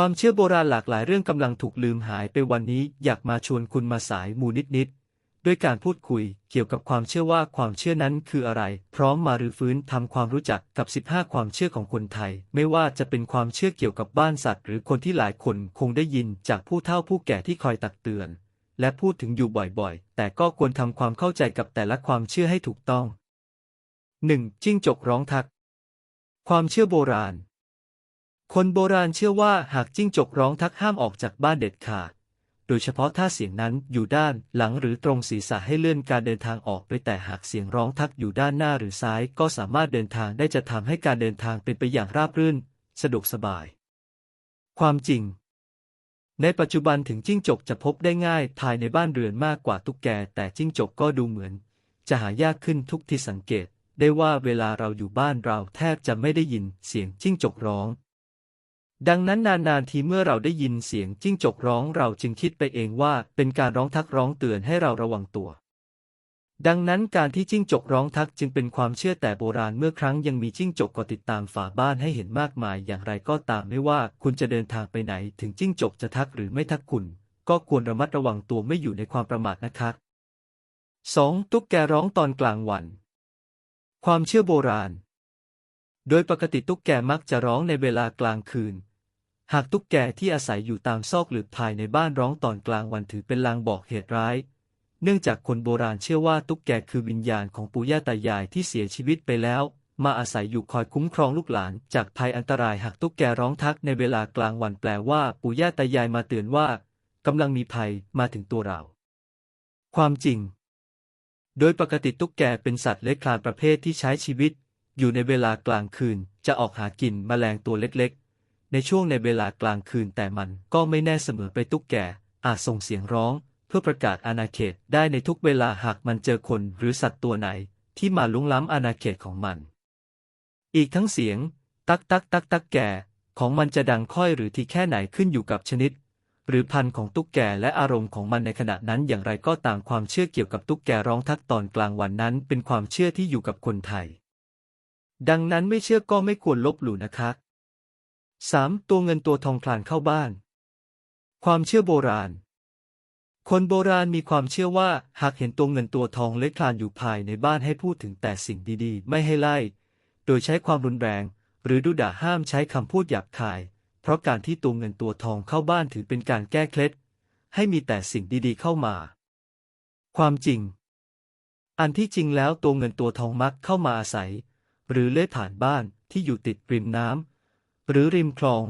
ความเชื่อโบราณหลากหลายเรื่องกำลังถูกลืมหายไปวันนี้อยากมาชวนคุณมาสายมูนิดๆด้วยการพูดคุยเกี่ยวกับความเชื่อว่าความเชื่อนั้นคืออะไร พร้อมมารื้อฟื้นทำความรู้จักกับ 15 ความเชื่อของคนไทย ไม่ว่าจะเป็นความเชื่อเกี่ยวกับบ้านสัตว์ หรือคนที่หลายคนคงได้ยินจากผู้เฒ่าผู้แก่ที่คอยตักเตือน และพูดถึงอยู่บ่อยๆ แต่ก็ควรทำความเข้าใจกับแต่ละความเชื่อให้ถูกต้อง 1. จิ้งจกร้องทัก ความเชื่อโบราณ คนโบราณเชื่อว่าหากจิ้งจกร้องทักห้ามออกจากบ้านเด็ดขาด โดยเฉพาะถ้าเสียงนั้นอยู่ด้านหลังหรือตรงศีรษะให้เลื่อนการเดินทางออกไปแต่หากเสียงร้องทักอยู่ด้านหน้าหรือซ้าย ก็สามารถเดินทางได้จะทำให้การเดินทางเป็นไปอย่างราบรื่น สะดวกสบาย ความจริง ในปัจจุบันถึงจิ้งจกจะพบได้ง่ายภายในบ้านเรือนมากกว่าตุ๊กแก แต่จิ้งจกก็ดูเหมือน จะหายากขึ้นทุกที่สังเกต ได้ว่าเวลาเราอยู่บ้านเราแทบจะไม่ได้ยินเสียงจิ้งจกร้อง ดังนั้นนานๆทีเมื่อเราได้ยินเสียงจิ้งจกร้องเราจึงคิดไปเองว่าเป็นการร้องทักร้องเตือนให้เราระวังตัว ดังนั้นการที่จิ้งจกร้องทักจึงเป็นความเชื่อแต่โบราณเมื่อครั้งยังมีจิ้งจกก็ติดตามฝาบ้านให้เห็นมากมายอย่างไรก็ตามไม่ว่าคุณจะเดินทางไปไหนถึงจิ้งจกจะทักหรือไม่ทักคุณ ก็ควรระมัดระวังตัวไม่อยู่ในความประมาทนะครับ 2. ตุ๊กแกร้องตอนกลางวัน ความเชื่อโบราณ โดยปกติตุ๊กแกมักจะร้องในเวลากลางคืน หากตุ๊กแกที่อาศัยอยู่ตามซอกหรือภายในบ้านร้องตอนกลางวันถือเป็นลางบอกเหตุร้าย เนื่องจากคนโบราณเชื่อว่าตุ๊กแกคือวิญญาณของปู่ย่าตายายที่เสียชีวิตไปแล้ว มาอาศัยอยู่คอยคุ้มครองลูกหลาน จากภัยอันตรายหากตุ๊กแกร้องทักในเวลากลางวันแปลว่าปู่ย่าตายายมาเตือนว่ากำลังมีภัยมาถึงตัวเรา ความจริง โดยปกติตุ๊กแกเป็นสัตว์เลื้อยคลานประเภทที่ใช้ชีวิต อยู่ในเวลากลางคืนจะออกหากินแมลงตัวเล็กๆ ในช่วงในเวลากลางคืนแต่มันก็ไม่แน่เสมอไปตุ๊กแกอาจส่งเสียงร้อง เพื่อประกาศอาณาเขตได้ในทุกเวลาหากมันเจอคนหรือสัตว์ตัวไหน ที่มาลุงล้ำอาณาเขตของมัน อีกทั้งเสียง ตักตักตักตักแก่ของมันจะดังค่อยหรือที่แค่ไหนขึ้นอยู่กับชนิด หรือพันธุ์ของตุ๊กแกและอารมณ์ของมันในขณะนั้นอย่างไรก็ตามความเชื่อเกี่ยวกับตุ๊กแกร้องทักตอนกลางวันนั้นเป็นความเชื่อที่อยู่กับคนไทย ดังนั้นไม่เชื่อก็ไม่ควรลบหลู่นะคะ 3. ตัวเงินตัวทองคลานเข้าบ้าน ความเชื่อโบราณ คนโบราณมีความเชื่อว่า หากเห็นตัวเงินตัวทองเลื้อยคลานอยู่ภายในบ้านให้พูดถึงแต่สิ่งดีๆ ไม่ให้ไล่ โดยใช้ความรุนแรง หรือดุด่าห้ามใช้คำพูดหยาบคาย เพราะการที่ตัวเงินตัวทองเข้าบ้านถือเป็นการแก้เคล็ด ให้มีแต่สิ่งดีๆเข้ามา ความจริง อันที่จริงแล้วตัวเงินตัวทองมักเข้ามาอาศัย หรือเลื้อยผ่านบ้านที่อยู่ติดริมน้ำ หรือริมคลอง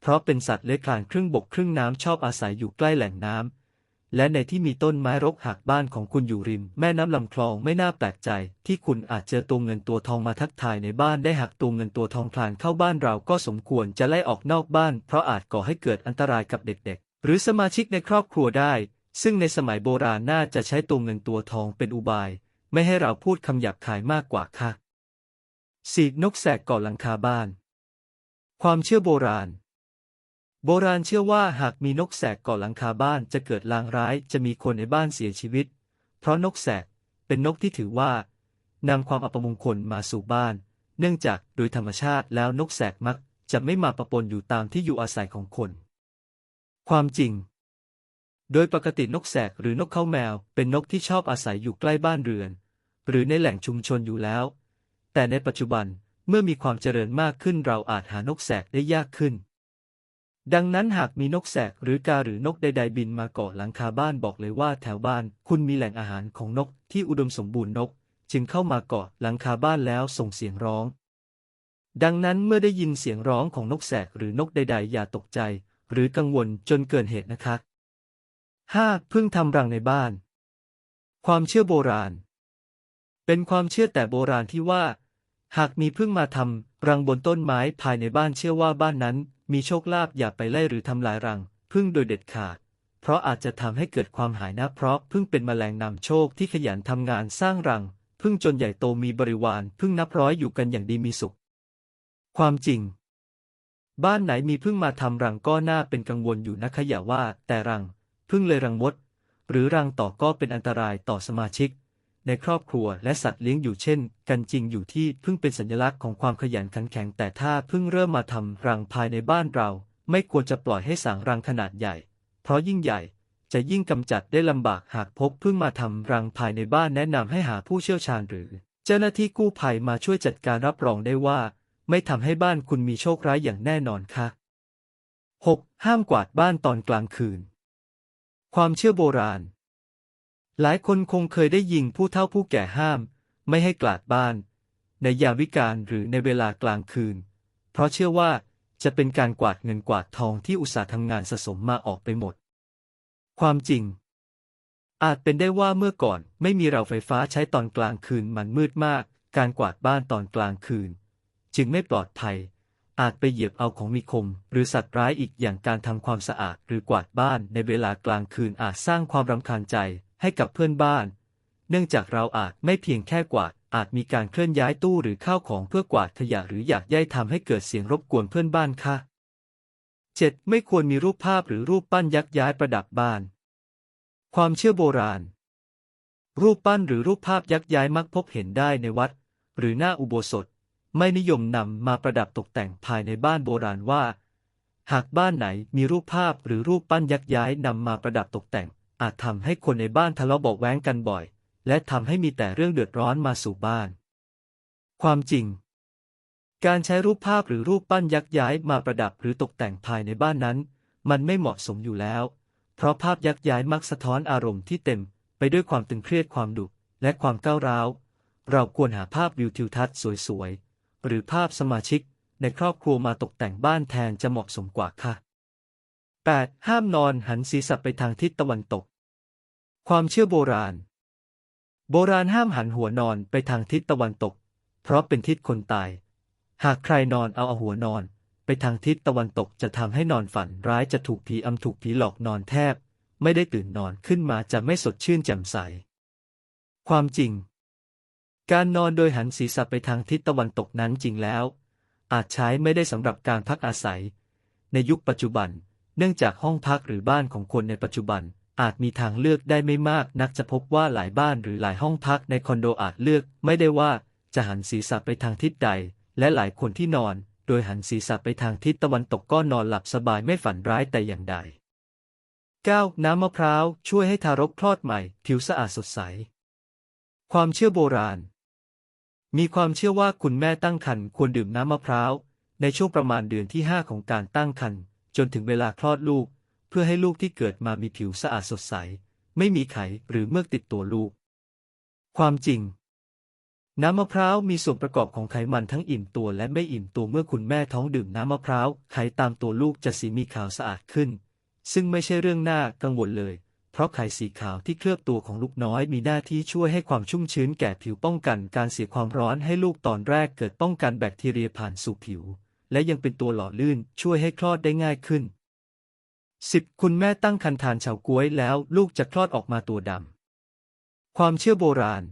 เพราะเป็นสัตว์เลื้อยคลานครึ่งบกครึ่งน้ำชอบอาศัยอยู่ใกล้แหล่งน้ำ และในที่มีต้นไม้รกหักบ้านของคุณอยู่ริม แม่น้ำลำคลองไม่น่าแปลกใจ ที่คุณอาจเจอตัวเงินตัวทองมาทักทายในบ้านได้หากตัวเงินตัวทองคลานเข้าบ้านเราก็สมควรจะไล่ออกนอกบ้าน เพราะอาจก่อให้เกิดอันตรายกับเด็กๆ หรือสมาชิกในครอบครัวได้ ซึ่งในสมัยโบราณน่าจะใช้ตัวเงินตัวทองเป็นอุบาย ไม่ให้เราพูดคำหยาบคายมากกว่าค่ะสีกนกแสกก่อหลังคาบ้าน ความเชื่อโบราณ โบราณเชื่อว่าหากมีนกแสกเก่อหลังคาบ้านจะเกิดลางร้ายจะมีคนในบ้านเสียชีวิต เพราะนกแสกเป็นนกที่ถือว่านำความอัปมงคลมาสู่บ้าน เนื่องจากโดยธรรมชาติแล้วนกแสกมักจะไม่มาประปนอยู่ตามที่อยู่อาศัยของคน ความจริง โดยปกตินกแสกหรือนกเข้าแมว เป็นนกที่ชอบอาศัยอยู่ใกล้บ้านเรือน หรือในแหล่งชุมชนอยู่แล้ว แต่ในปัจจุบัน เมื่อมีความเจริญมากขึ้นเราอาจหานกแสกได้ยากขึ้น ดังนั้นหากมีนกแสกหรือกาหรือนกใดๆบินมาเกาะหลังคาบ้านบอกเลยว่าแถวบ้าน คุณมีแหล่งอาหารของนกที่อุดมสมบูรณ์นก จึงเข้ามาเกาะหลังคาบ้านแล้วส่งเสียงร้อง ดังนั้นเมื่อได้ยินเสียงร้องของนกแสกหรือนกใด ๆ อย่าตกใจ หรือกังวลจนเกินเหตุนะคะ 5. พึ่งทำรังในบ้าน ความเชื่อโบราณ เป็นความเชื่อแต่โบราณที่ว่า หากมีพึ่งมาทำรังบนต้นไม้ภายในบ้านเชื่อว่าบ้านนั้น มีโชคลาภอย่าไปไล่หรือทำลายรัง พึ่งโดยเด็ดขาด เพราะอาจจะทำให้เกิดความหายนะเพราะพึ่งเป็นแมลงนำโชคที่ขยันทำงานสร้างรัง พึ่งจนใหญ่โตมีบริวาร พึ่งนับร้อยอยู่กันอย่างดีมีสุข ความจริง บ้านไหนมีพึ่งมาทำรังก็น่าเป็นกังวลอยู่นะคะอย่าว่า แต่รัง พึ่งเลยรังมดหรือรังต่อก็เป็นอันตรายต่อสมาชิก ในครอบครัวและสัตว์เลี้ยงอยู่เช่น กันจริงอยู่ที่พึ่งเป็นสัญลักษณ์ของความขยันขันแข็งแต่ถ้าพึ่งเริ่มมาทำรังภายในบ้านเรา ไม่ควรจะปล่อยให้สางรังขนาดใหญ่ เพราะยิ่งใหญ่จะยิ่งกำจัดได้ลำบากหากพบพิ่งมาทำรังภายในบ้านแนะนำให้หาผู้เชี่ยวชาญหรือ เจ้าหน้าที่กู้ภัยมาช่วยจัดการรับรองได้ว่า ไม่ทำให้บ้านคุณมีโชคร้ายอย่างแน่นอนค่ะ 6. ห้ามกวาดบ้านตอนกลางคืน ความเชื่อโบราณ หลายคนคงเคยได้ยินผู้เฒ่าผู้แก่ห้าม ไม่ให้กวาดบ้าน ในยามวิกาลหรือในเวลากลางคืน เพราะเชื่อว่าจะเป็นการกวาดเงินกวาดทองที่อุตสาห์ทำงานสะสมมาออกไปหมด ความจริง อาจเป็นได้ว่าเมื่อก่อนไม่มีเราไฟฟ้าใช้ตอนกลางคืนมันมืดมาก การกวาดบ้านตอนกลางคืน จึงไม่ปลอดภัย อาจไปเหยียบเอาของมีคม หรือสัตว์ร้ายอีกอย่างการทำความสะอาดหรือกวาดบ้านในเวลากลางคืนอาจสร้างความรำคาญใจ ให้กับเพื่อนบ้าน เนื่องจากเราอาจไม่เพียงแค่กวาด อาจมีการเคลื่อนย้ายตู้หรือข้าวของเพื่อกวาดขยะหรืออยากย้ายทำให้เกิดเสียงรบกวนเพื่อนบ้านค่ะ 7. ไม่ควรมีรูปภาพหรือรูปปั้นยักย้ายประดับบ้าน ความเชื่อโบราณ รูปปั้นหรือรูปภาพยักย้ายมักพบเห็นได้ในวัด หรือหน้าอุโบสถ ไม่นิยมนำมาประดับตกแต่งภายในบ้านโบราณว่า หากบ้านไหนมีรูปภาพหรือรูปปั้นยักย้ายนำมาประดับตกแต่ง อาจทำให้คนในบ้านทะเลาะเบาะแว้งกันบ่อย และทำให้มีแต่เรื่องเดือดร้อนมาสู่บ้าน ความจริง การใช้รูปภาพหรือรูปปั้นยักษ์ย้ายมาประดับหรือตกแต่งภายในบ้านนั้น มันไม่เหมาะสมอยู่แล้ว เพราะภาพยักษ์ย้ายมักสะท้อนอารมณ์ที่เต็ม ไปด้วยความตึงเครียดความดุและความก้าวร้าว เราควรหาภาพวิวทิวทัศน์สวยๆ หรือภาพสมาชิกในครอบครัวมาตกแต่งบ้านแทนจะเหมาะสมกว่าค่ะ 8. ห้ามนอนหันศีรษะไปทางทิศตะวันตก ความเชื่อโบราณ โบราณห้ามหันหัวนอนไปทางทิศตะวันตก เพราะเป็นทิศคนตาย หากใครนอนเอาเอาหัวนอน ไปทางทิศตะวันตกจะทำให้นอนฝันร้ายจะถูกผีอำถูกผีหลอกนอนแทบ ไม่ได้ตื่นนอนขึ้นมาจะไม่สดชื่นแจ่มใส ความจริง การนอนโดยหันศีรษะไปทางทิศตะวันตกนั้นจริงแล้ว อาจใช้ไม่ได้สำหรับการพักอาศัย ในยุคปัจจุบัน เนื่องจากห้องพักหรือบ้านของคนในปัจจุบัน อาจมีทางเลือกได้ไม่มากนักจะพบว่าหลายบ้านหรือหลายห้องพักในคอนโดอาจเลือก ไม่ได้ว่าจะหันศีรษะไปทางทิศใด และหลายคนที่นอน โดยหันศีรษะไปทางทิศตะวันตกก็นอนหลับสบายไม่ฝันร้ายแต่อย่างใด 9. น้ำมะพร้าวช่วยให้ทารกคลอดใหม่ ผิวสะอาดสดใส ความเชื่อโบราณ มีความเชื่อว่าคุณแม่ตั้งครรภ์ควรดื่มน้ำมะพร้าวในช่วงประมาณเดือนที่ 5 ของการตั้งครรภ์ จนถึงเวลาคลอดลูก เพื่อให้ลูกที่เกิดมามีผิวสะอาดสดใส ไม่มีไขหรือเมือกติดตัวลูก ความจริง น้ำมะพร้าวมีส่วนประกอบของไขมันทั้งอิ่มตัวและไม่อิ่มตัวเมื่อคุณแม่ท้องดื่มน้ำมะพร้าวไขตามตัวลูกจะสีมีขาวสะอาดขึ้น ซึ่งไม่ใช่เรื่องน่ากังวลเลยเพราะไข่สีขาวที่เคลือบตัวของลูกน้อยมีหน้าที่ช่วยให้ความชุ่มชื้นแก่ผิวป้องกันการเสียความร้อนให้ลูกตอนแรกเกิดป้องกันแบคทีเรียผ่านสู่ผิว และยังเป็นตัวหล่อลื่นช่วยให้คลอดได้ง่ายขึ้น 10. คุณแม่ตั้งครรภ์ทานเฉาก๊วยแล้วลูกจะคลอดออกมาตัวดำ ความเชื่อโบราณ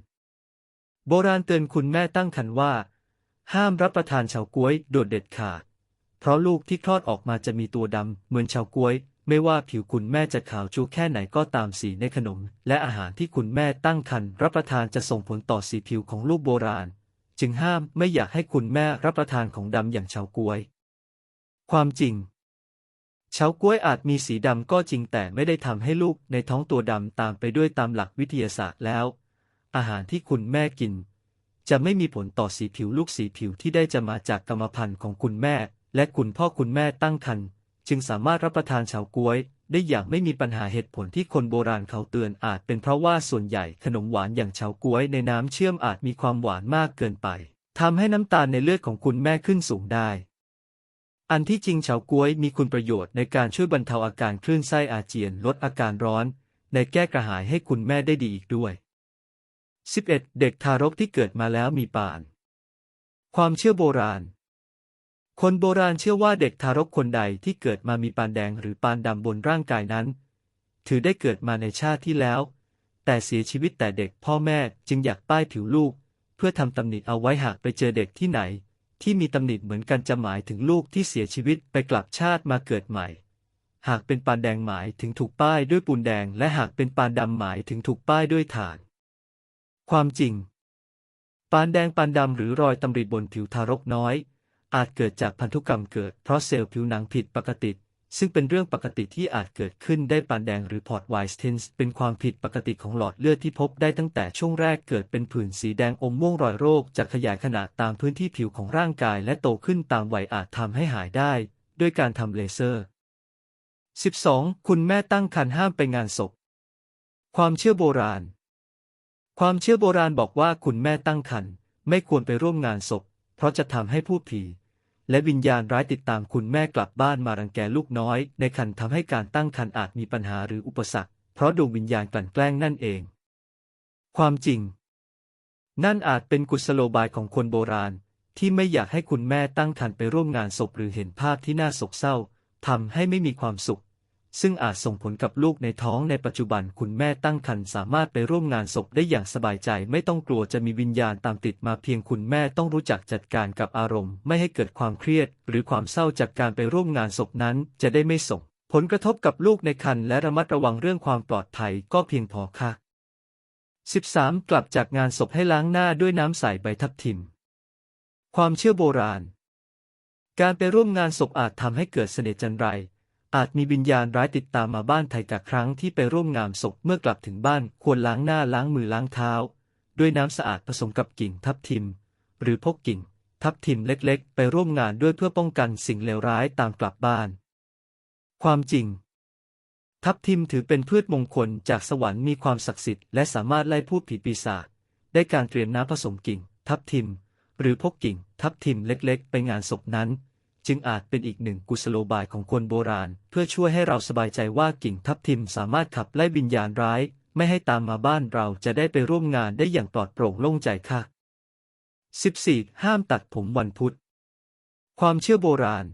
โบราณเตือนคุณแม่ตั้งครรภ์ว่า ห้ามรับประทานเฉาก๊วยโดดเด็ดขาด เพราะลูกที่คลอดออกมาจะมีตัวดำเหมือนเฉาก๊วย ไม่ว่าผิวคุณแม่จะขาวจูแค่ไหนก็ตามสีในขนม และอาหารที่คุณแม่ตั้งครรภ์รับประทานจะส่งผลต่อสีผิวของลูกโบราณ จึงห้ามไม่อยากให้คุณแม่รับประทานของดำอย่างเฉาก๊วย ความจริง เฉาก๊วยอาจมีสีดำก็จริงแต่ไม่ได้ทำให้ลูกในท้องตัวดำตามไปด้วยตามหลักวิทยาศาสตร์แล้ว อาหารที่คุณแม่กิน จะไม่มีผลต่อสีผิวลูกสีผิวที่ได้จะมาจากกรรมพันธุ์ของคุณแม่ และคุณพ่อคุณแม่ตั้งครรภ์จึงสามารถรับประทานเฉาก๊วย ได้อย่างไม่มีปัญหาเหตุผลที่คนโบราณเขาเตือนอาจเป็นเพราะว่าส่วนใหญ่ขนมหวานอย่างเฉาก๊วยในน้ำเชื่อมอาจมีความหวานมากเกินไปทำให้น้ำตาลในเลือดของคุณแม่ขึ้นสูงได้ อันที่จริงเฉาก๊วยมีคุณประโยชน์ในการช่วยบรรเทาอาการคลื่นไส้อาเจียนลดอาการร้อน ในแก้กระหายให้คุณแม่ได้ดีอีกด้วย 11. เด็กทารกที่เกิดมาแล้วมีปาน ความเชื่อโบราณ คนโบราณเชื่อว่าเด็กทารกคนใดที่เกิดมามีปานแดงหรือปานดำบนร่างกายนั้น ถือได้เกิดมาในชาติที่แล้ว แต่เสียชีวิตแต่เด็กพ่อแม่จึงอยากป้ายผิวลูก เพื่อทำตำหนิเอาไว้หากไปเจอเด็กที่ไหน ที่มีตำหนิเหมือนกันจะหมายถึงลูกที่เสียชีวิตไปกลับชาติมาเกิดใหม่ หากเป็นปานแดงหมายถึงถูกป้ายด้วยปูนแดง และหากเป็นปานดำหมายถึงถูกป้ายด้วยถ่าน ความจริง ปานแดงปานดำหรือรอยตำริบนผิวทารกน้อย อาจเกิดจากพันธุกรรมเกิดเพราะเซลล์ผิวหนังผิดปกติ ซึ่งเป็นเรื่องปกติที่อาจเกิดขึ้นได้ปานแดงหรือพอร์ตไวสเทนส์เป็นความผิดปกติของหลอดเลือดที่พบได้ตั้งแต่ช่วงแรกเกิดเป็นผื่นสีแดงอมม่วงรอยโรคจะขยายขนาดตามพื้นที่ผิวของร่างกายและโตขึ้นตามวัยอาจทำให้หายได้ ด้วยการทำเลเซอร์ 12. คุณแม่ตั้งครรภ์ห้ามไปงานศพ ความเชื่อโบราณ ความเชื่อโบราณบอกว่าคุณแม่ตั้งครรภ์ไม่ควรไปร่วมงานศพ เพราะจะทำให้ผู้ผี และวิญญาณร้ายติดตามคุณแม่กลับบ้านมารังแกลูกน้อย ในคันทำให้การตั้งครรภ์อาจมีปัญหาหรืออุปสรรค เพราะดวงวิญญาณกลั่นแกล้งนั่นเอง ความจริง นั่นอาจเป็นกุศโลบายของคนโบราณ ที่ไม่อยากให้คุณแม่ตั้งครรภ์ไปร่วมงานศพหรือเห็นภาพที่น่าโศกเศร้าทำให้ไม่มีความสุข ซึ่งอาจส่งผลกับลูกในท้องในปัจจุบันคุณแม่ตั้งครรภ์สามารถไปร่วมงานศพได้อย่างสบายใจ ไม่ต้องกลัวจะมีวิญญาณตามติดมาเพียงคุณแม่ต้องรู้จักจัดการกับอารมณ์ ไม่ให้เกิดความเครียด หรือความเศร้าจากการไปร่วมงานศพนั้น จะได้ไม่ส่ง ผลกระทบกับลูกในครรภ์และระมัดระวังเรื่องความปลอดภัยก็เพียงพอค่ะ 13. กลับจากงานศพให้ล้างหน้าด้วยน้ำใสใบทับทิม ความเชื่อโบราณ การไปร่วมงานศพอาจทำให้เกิดเสน่ห์จันไร อาจมีวิญญาณร้ายติดตามมาบ้านไทยกครั้งที่ไปร่วมงานศพเมื่อกลับถึงบ้านควรล้างหน้าล้างมือล้างเท้า ด้วยน้ำสะอาดผสมกับกิ่งทับทิม หรือพกกิ่งทับทิมเล็กๆ ไปร่วมงานด้วยเพื่อป้องกันสิ่งเลวร้ายตามกลับบ้าน ความจริง ทับทิมถือเป็นพืชมงคลจากสวรรค์มีความศักดิ์สิทธิ์และสามารถไล่พูดผีปีศาจได้การเตรียมน้ำผสมกิ่ง ทับทิม หรือพกกิ่ง ทับทิมเล็กๆ ไปงานศพนั้น จึงอาจเป็นอีกหนึ่งกุศโลบายของคนโบราณ เพื่อช่วยให้เราสบายใจว่ากิ่งทับทิมสามารถขับไล่วิญญาณร้าย ไม่ให้ตามมาบ้านเราจะได้ไปร่วมงานได้อย่างปลอดโปร่งโล่งใจค่ะ 14. ห้ามตัดผมวันพุธ ความเชื่อโบราณ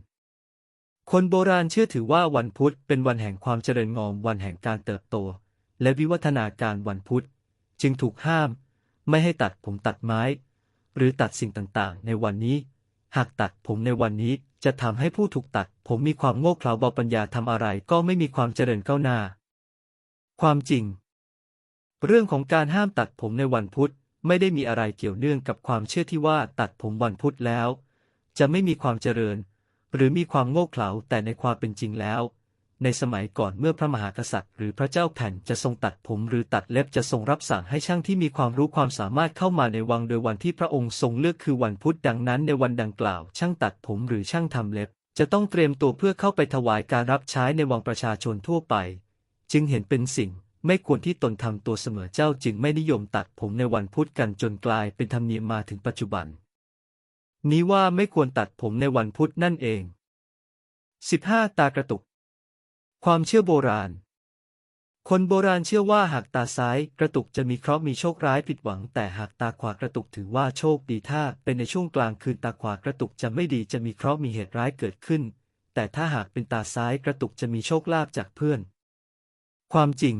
คนโบราณเชื่อถือว่าวันพุธเป็นวันแห่งความเจริญงอมวันแห่งการเติบโต และวิวัฒนาการวันพุธ จึงถูกห้าม ไม่ให้ตัดผมตัดไม้ หรือตัดสิ่งต่างๆ ในวันนี้ หากตัดผมในวันนี้ จะทำให้ผู้ถูกตัด ผมมีความโง่เขลาเบาปัญญาทำอะไรก็ไม่มีความเจริญก้าวหน้า ความจริง เรื่องของการห้ามตัดผมในวันพุธไม่ได้มีอะไรเกี่ยวเนื่องกับความเชื่อที่ว่าตัดผมวันพุธแล้ว จะไม่มีความเจริญ หรือมีความโง่เขลาแต่ในความเป็นจริงแล้ว ในสมัยก่อนเมื่อพระมหากษัตริย์ หรือพระเจ้าแผ่นจะทรงตัดผมหรือตัดเล็บจะทรงรับสั่งให้ช่างที่มีความรู้ความสามารถเข้ามาในวังโดยวันที่พระองค์ทรงเลือกคือวันพุธดังนั้นในวันดังกล่าว ช่างตัดผมหรือช่างทำเล็บ จะต้องเตรียมตัวเพื่อเข้าไปถวายการรับใช้ในวังประชาชนทั่วไป จึงเห็นเป็นสิ่งไม่ควรที่ตนทำตัวเสมอเจ้าจึงไม่นิยมตัดผมในวันพุธกันจนกลายเป็นธรรมเนียมมาถึงปัจจุบัน นี้ว่าไม่ควรตัดผมในวันพุธนั่นเอง 15. ตากระตุก ความเชื่อโบราณ คนโบราณเชื่อว่าหากตาซ้ายกระตุกจะมีเคราะห์มีโชคร้ายผิดหวัง แต่หากตาขวากระตุกถือว่าโชคดีถ้าเป็นในช่วงกลางคืนตาขวากระตุกจะไม่ดีจะมีเคราะห์มีเหตุร้ายเกิดขึ้น แต่ถ้าหากเป็นตาซ้ายกระตุกจะมีโชคลาภจากเพื่อน ความจริง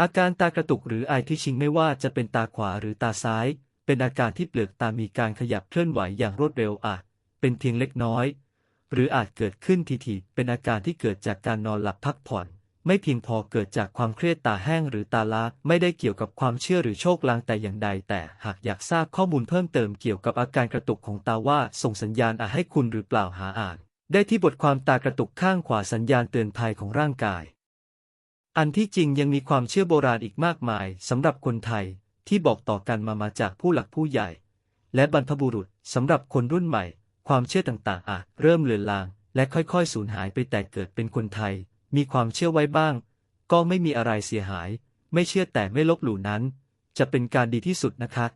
อาการตากระตุกหรือไอที่ชิงไม่ว่าจะเป็นตาขวาหรือตาซ้าย เป็นอาการที่เปลือกตามีการขยับเคลื่อนไหวอย่างรวดเร็วอาจเป็นเพียงเล็กน้อย หรืออาจเกิดขึ้นทีๆเป็นอาการที่เกิดจากการนอนหลับพักผ่อนไม่เพียงพอเกิดจากความเครียดตาแห้งหรือตาล้าไม่ได้เกี่ยวกับความเชื่อหรือโชคลางแต่อย่างใด แต่หากอยากทราบข้อมูลเพิ่มเติมเกี่ยวกับอาการกระตุกของตาว่าส่งสัญญาณอาให้คุณหรือเปล่าหาอ่าน ได้ที่บทความตากระตุกข้างขวาสัญญาณเตือนภัยของร่างกาย อันที่จริงยังมีความเชื่อโบราณอีกมากมายสำหรับคนไทยที่บอกต่อกันมามาจากผู้หลักผู้ใหญ่ และบรรพบุรุษสำหรับคนรุ่นใหม่ ความเชื่อต่างๆอาจเริ่มเลือนลาง และค่อยๆสูญหายไปแต่เกิดเป็นคนไทย มีความเชื่อไว้บ้าง ก็ไม่มีอะไรเสียหาย ไม่เชื่อแต่ไม่ลบหลู่นั้น จะเป็นการดีที่สุดนะคะ